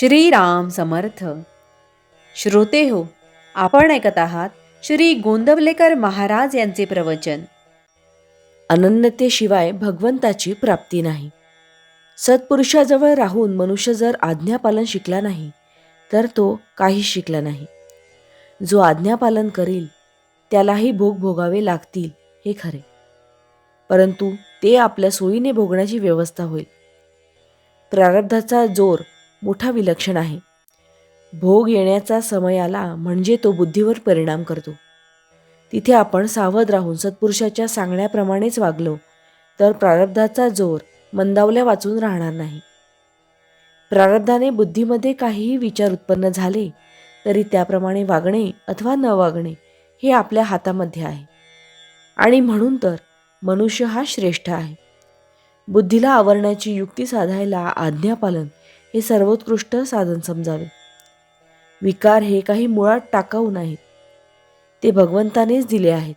श्रीराम समर्थ. श्रोते हो आपण ऐकत आहात श्री गोंदवलेकर महाराज यांचे प्रवचन. अनन्यतेशिवाय भगवंताची प्राप्ती नाही. सत्पुरुषाजवळ राहून मनुष्य जर आज्ञापालन शिकला नाही तर तो काही शिकला नाही. जो आज्ञापालन करील त्यालाही भोग भोगावे लागतील हे खरे. परंतु ते आपल्या सोयीने भोगण्याची व्यवस्था होईल. प्रारब्धाचा जोर मोठा विलक्षण आहे. भोग येण्याचा समय आला म्हणजे तो बुद्धीवर परिणाम करतो. तिथे आपण सावध राहून सत्पुरुषाच्या सांगण्याप्रमाणेच वागलो तर प्रारब्धाचा जोर मंदावल्या वाचून राहणार नाही. प्रारब्धाने बुद्धीमध्ये काहीही विचार उत्पन्न झाले तरी त्याप्रमाणे वागणे अथवा न वागणे हे आपल्या हातामध्ये आहे. आणि म्हणून तर मनुष्य हा श्रेष्ठ आहे. बुद्धीला आवरण्याची युक्ती साधायला आज्ञापालन हे सर्वोत्कृष्ट साधन समजावे. विकार हे काही मुळात टाकाऊ नाहीत. ते भगवंतानेच दिले आहेत.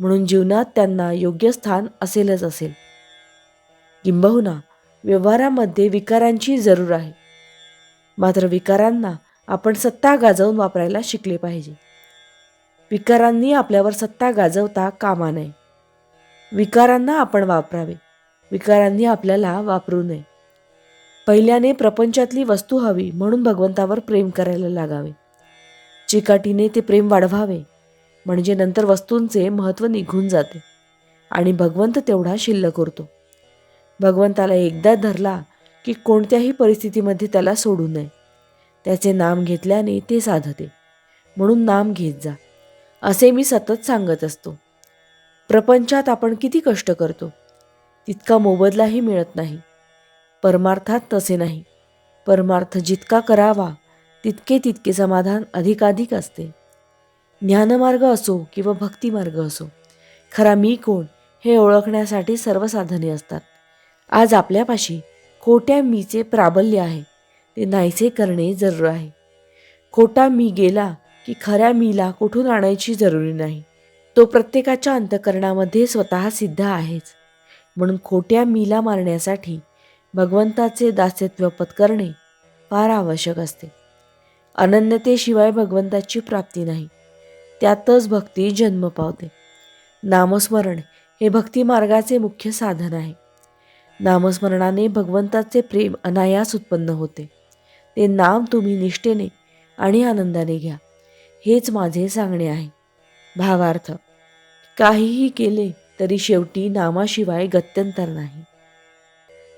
म्हणून जीवनात त्यांना योग्य स्थान असेलच असेल. किंबहुना व्यवहारामध्ये विकारांची जरूर आहे. मात्र विकारांना आपण सत्ता गाजवून वापरायला शिकले पाहिजे. विकारांनी आपल्यावर सत्ता गाजवता कामा नये. विकारांना आपण वापरावे. विकारांनी आपल्याला वापरू नये. पहिल्याने प्रपंचातली वस्तू हवी म्हणून भगवंतावर प्रेम करायला लागावे. चिकाटीने ते प्रेम वाढवावे म्हणजे नंतर वस्तूंचे महत्त्व निघून जाते आणि भगवंत तेवढा शिल्लक उरतो. भगवंताला एकदा धरला की कोणत्याही परिस्थितीमध्ये त्याला सोडू नये. त्याचे नाम घेतल्याने ते साधते. म्हणून नाम घेत जा असे मी सतत सांगत असतो. प्रपंचात आपण किती कष्ट करतो तितका मोबदलाही मिळत नाही. परमार्थात तसे नाही. परमार्थ जितका करावा तितके तितके समाधान अधिकाधिक असते. ज्ञानमार्ग असो किंवा भक्तिमार्ग असो खरा मी कोण हे ओळखण्यासाठी सर्व साधने असतात. आज आपल्यापाशी खोट्या मीचे प्राबल्य आहे ते नाहीसे करणे जरूर आहे. खोटा मी गेला की खऱ्या मीला कुठून आणायची जरुरी नाही. तो प्रत्येकाच्या अंतकरणामध्ये स्वतः सिद्ध आहेच. म्हणून खोट्या मीला मारण्यासाठी भगवंताचे दास्यत्व पत्करणे फार आवश्यक असते. अनन्यतेशिवाय भगवंताची प्राप्ती नाही. त्यातच भक्ती जन्म पावते. नामस्मरण हे भक्ती मार्गाचे मुख्य साधन आहे. नामस्मरणाने भगवंताचे प्रेम अनायास उत्पन्न होते. ते नाम तुम्ही निष्ठेने आणि आनंदाने घ्या. हेच माझे सांगणे आहे. भावार्थ काहीही केले तरी शेवटी नामाशिवाय गत्यंतर नाही.